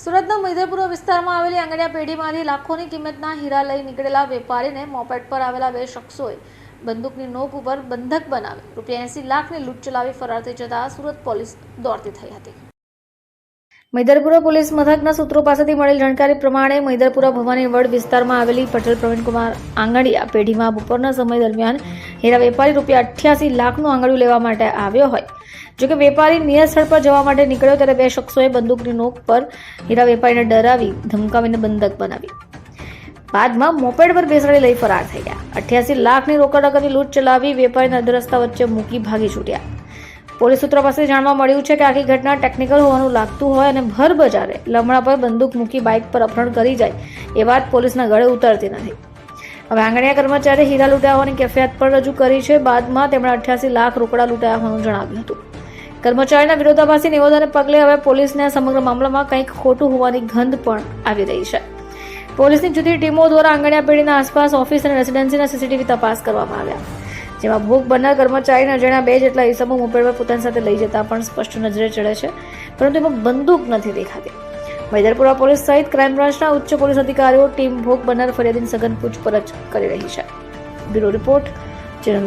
સુરતના મૈદરપુર વિસ્તારમાં આવેલી આંગણિયા પેઢીમાંથી લાખોની કિંમતના હીરા લઈ નીકળેલા વેપારીને મોપેટ પર આવેલા બે શખ્સોએ બંદૂકની નોક ઉપર બંધક બનાવી રૂપિયા એંસી લાખની લૂંટ ચલાવી ફરાર થઈ જતા સુરત પોલીસ દોડતી થઈ હતી. મૈદરપુરા પોલીસ મથકના સૂત્રો પાસેથી મળેલ જાણકારી પ્રમાણે મૈદરપુરા ભવાની વડ વિસ્તારમાં આવેલી પટેલ પ્રવીણકુમાર આંગણિયા પેઢીમાં બપોરના સમય દરમિયાન હીરા વેપારી રૂપિયા અઠ્યાસી લાખનું આંગળિયું લેવા માટે આવ્યો હોય. જોકે વેપારી નિયત સ્થળ પર જવા માટે નીકળ્યો ત્યારે બે શખ્સોએ બંદૂકની નોક પર હીરા વેપારીને ડરાવી, ધમકાવીને બંધક બનાવી. બાદમાં મોપેડ પર બેસાડી લઈ ફરાર થઈ ગયા. અઠ્યાસી લાખની રોકડ રકમની લૂંટ ચલાવી વેપારીને અધરસ્તા વચ્ચે મૂકી ભાગી છૂટ્યા. પોલીસ સૂત્રો પાસે જાણવા મળ્યું છે કે આખી ઘટના ટેકનિકલ હોવાનું લાગતું હોય અને ભર બજારે લમણા પર બંદૂક મૂકી બાઇક પર અપહરણ કરી જાય એ વાત પોલીસના ગળે ઉતરતી નથી. હવે આંગણીયા કર્મચારી હીરા લૂંટાયા હોવાની કેફિયાત પણ રજૂ કરી છે. બાદમાં તેમણે અઠ્યાસી લાખ રોકડા લૂંટાયા હોવાનું જણાવ્યું હતું. કર્મચારીના વિરોધાભાસી નિવેદનને પગલે હવે પોલીસને સમગ્ર મામલામાં કંઈક ખોટું હોવાની ગંધ પણ આવી રહી છે. પોલીસની જુદી ટીમો દ્વારા આંગણિયા પેઢીના આસપાસ ઓફિસ અને રેસિડેન્સીના સીસીટીવી તપાસ કરવામાં આવ્યા. જેમાં ભોગ બનનાર કર્મચારીના અજાણ્યા બે જેટલા ઈસમો મોપેડ પોતાની સાથે લઈ જતા પણ સ્પષ્ટ નજરે ચડે છે. પરંતુ એમાં બંદૂક નથી દેખાતી. મૈદરપુરા પોલીસ સહિત ક્રાઇમ બ્રાન્ચના ઉચ્ચ પોલીસ અધિકારીઓ ટીમ ભોગ બનનાર ફરિયાદીની સઘન પૂછપરછ કરી રહી છે. Bureau report ચિરંદાઈ